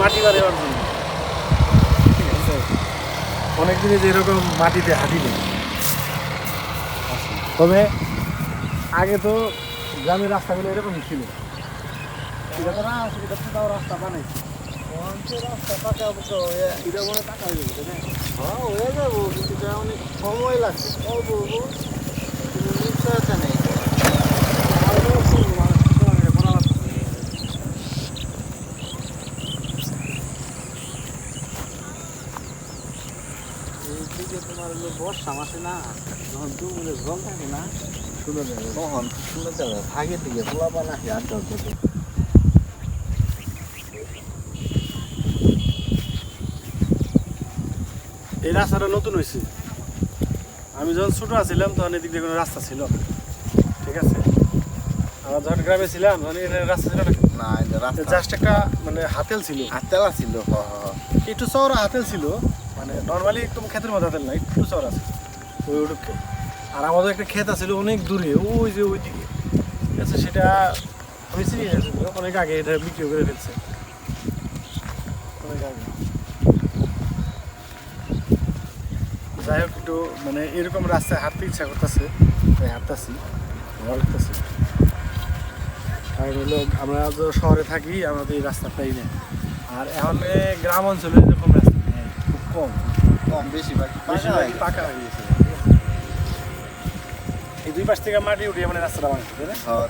মাটি বাড়ি জন্য। ঠিক আছে অনেক দিনে যে এরকম মাটিতে হাঁটি নেই তবে আগে তো গ্রামের রাস্তাগুলো এরকমই ছিল। রাস্তা বানাইছে। রাস্তা পাকা বুকা হয়ে এটা মনে হয় টাকা হয়ে যাবে তাই না? হ্যাঁ হয়ে যাব কিন্তু এটা অনেক সময় লাগছে অল্প অল্প কিন্তু নিশ্চয়তা নেই আর এটা হচ্ছে মানুষ তোমার এটা করা লাগবে। এইদিকে তোমার বর্ষা মাসে না যখন দুপুরে জল থাকে সুন্দর তখন যাবে এই রাস্তাটা নতুন হয়েছে আমি যখন ছোট ছিলাম তখন এদিক দিয়ে কোনো রাস্তা ছিল ঠিক আছে? আমরা যখন গ্রামে ছিলাম তখন রাস্তা ছিল না? রাস্তা। জাস্ট একটা মানে হাতেল ছিল। আতেলা ছিল। একটু চওড়া হাতেল ছিল মানে নর্মালি একদম ক্ষেতের মধ্যে হাতেল না একটু চওড়া ছিল। ওই। আর আমাদের একটা ক্ষেত আছিল অনেক দূরে ওই যে ওই দিকে আছে সেটা আমি চিনি না অনেক আগে এটা বিক্রি করে ফেলছে। অনেক আগে। যাই হোক একটু মানে এরকম রাস্তায় হাঁটতে ইচ্ছা করতেছে। তাই হাঁটতেছি ভালো লাগতেছে। কারণ হলো আমরা তো শহরে থাকি আমরা তো এই রাস্তা পাই না আর এখন গ্রাম অঞ্চলে এরকম রাস্তা নেই। খুব কম। কম বেশিরভাগ বেশিরভাগই পাকা হয়ে গেছে। দুই পাশ থেকে মাটি উঠিয়ে মানে রাস্তাটা বানাচ্ছে তাই না? হ্যাঁ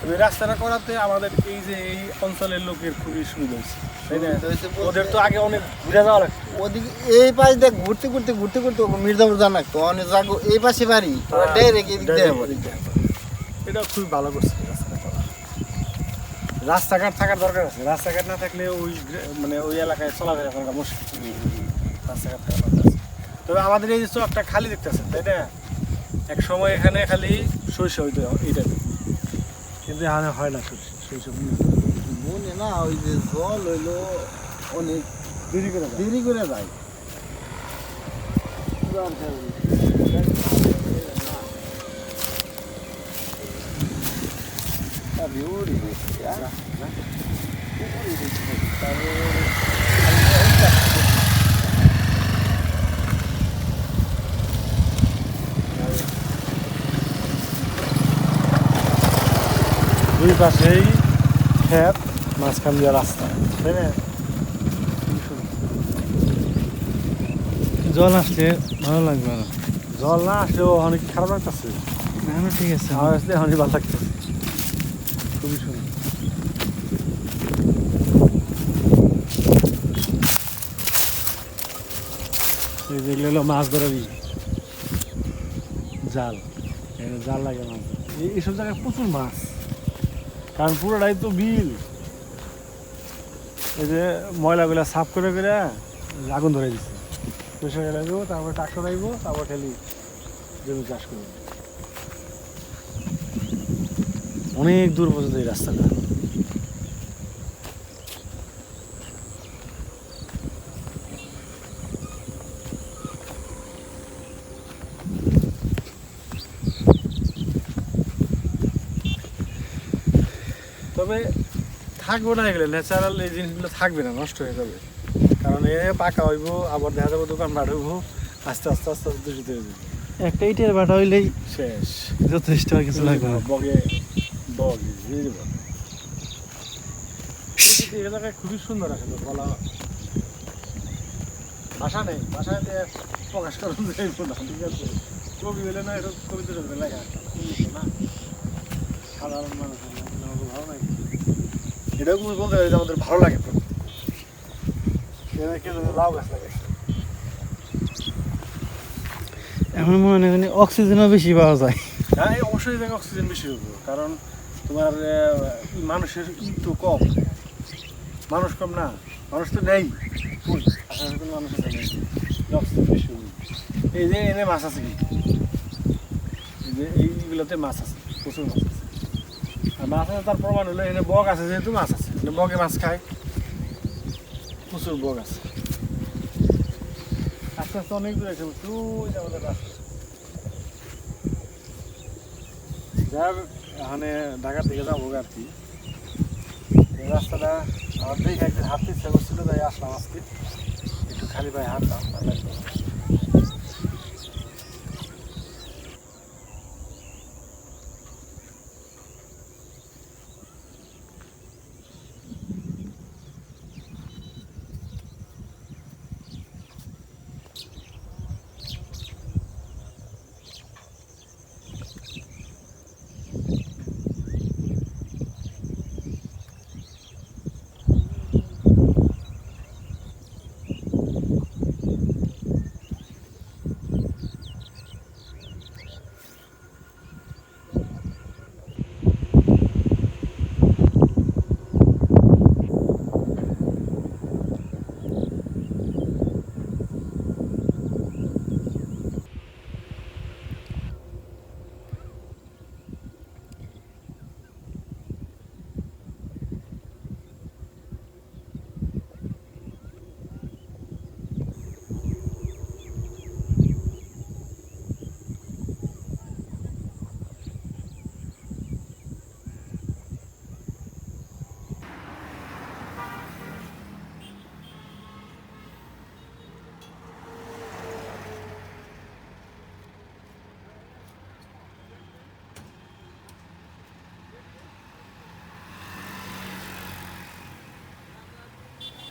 তবে রাস্তাটা করাতে আমাদের এই যে এই অঞ্চলের লোকের খুবই সুবিধা হয়েছে ওদের তো আগে অনেক ঘুরে যাওয়া লাগতো। ওদিকে এই পাশ দিয়ে ঘুরতে ঘুরতে ঘুরতে ঘুরতে মির্জাপুর জানা তো অনেক জাগো এই পাশে বাড়ি ডাইরেক্ট এদিক দিয়ে Direct যাব। এদিক। এটা খুবই ভালো করছে রাস্তাটা করা। রাস্তাঘাট থাকার দরকার আছে। রাস্তাঘাট না থাকলে ওই মানে ওই এলাকায় চলাফেরা করা মুশকিল। রাস্তাঘাট থাকার দরকার আছে। তবে আমাদের এই যে চকটা খালি দেখতেছেন তাই না? এক সময় এখানে খালি শস্য হইতো এইটা। কিন্তু এখানে হয় না শস্য মনে না ওই যে জল হইল অনেক দেরি করে যায়। দেরি করে যায়। দুই পাশেই ক্ষেত মাঝখান দিয়ে রাস্তা তাই না? জল আসলে ভালো লাগবে না জল না আসলেও অনেক খারাপ লাগতেছে। না ঠিক আছে। আমার আসলে অনেক ভালো লাগতেছে। খুবই সুন্দর। এই যেগুলো হলো মাছ ধরার ই। জাল। জাল লাগে মাছ এইসব জায়গায় প্রচুর মাছ। কারণ পুরোটাই তো বিল। এই যে ময়লাগুলা সাফ করে করে আগুন ধরে দিচ্ছে পয়সা গেলে দেবো তারপর ট্রাক্টর আইবো, তারপর খালি জমি চাষ করব। অনেক দূর পর্যন্ত এই রাস্তাটা। তবে থাকব না এগুলো ন্যাচারাল এই জিনিসগুলো থাকবে না নষ্ট হয়ে যাবে। কারণ এ পাকা হইব আবার দেখা যাব দোকান বাড়বো আস্তে আস্তে আস্তে আস্তে দূষিত হয়ে যাবে। একটা ইটের ভাটা হইলেই শেষ। যথেষ্ট আর কিছু লাগবে বগে বগ এই এলাকায় খুবই সুন্দর আসলে বলা ভাষা নেই ভাষায় প্রকাশ করা যাইব না ঠিক আছে? কবি হলে না এটা কবিতা লেখা না সাধারণ মানুষ আমরা, কিন্তু আমাদের ভালো লাগে এটাও তুমি বলতে পারি যে আমাদের ভালো লাগে লাউ গাছ লাগে এখন মনে হয় জানি অক্সিজেনও বেশি পাওয়া যায়। হ্যাঁ অবশ্যই জায়গায় অক্সিজেন বেশি হবে কারণ তোমার মানুষের ই তো কম। মানুষ কম না মানুষ তো নেই। মানুষ অক্সিজেন বেশি হবে এই যে এনে মাছ আছে কি? এই যে এইগুলোতে মাছ আছে প্রচুর মাছ আছে। মাছ আছে, তার প্রমাণ হলো এখানে বগ আছে, যেহেতু মাছ আছে এখানে বগে মাছ খায়। প্রচুর বগ আছে। আস্তে আস্তে অনেক দূর আছে তুই আমাদের রাস্তা। যার এখানে ঢাকা থেকে যাব আর কি। রাস্তাটা আমার দেখে একদিন হাঁটতে ইচ্ছা করছিল, তাই আসলাম আজকে। একটু খালি পায়ে হাঁটলাম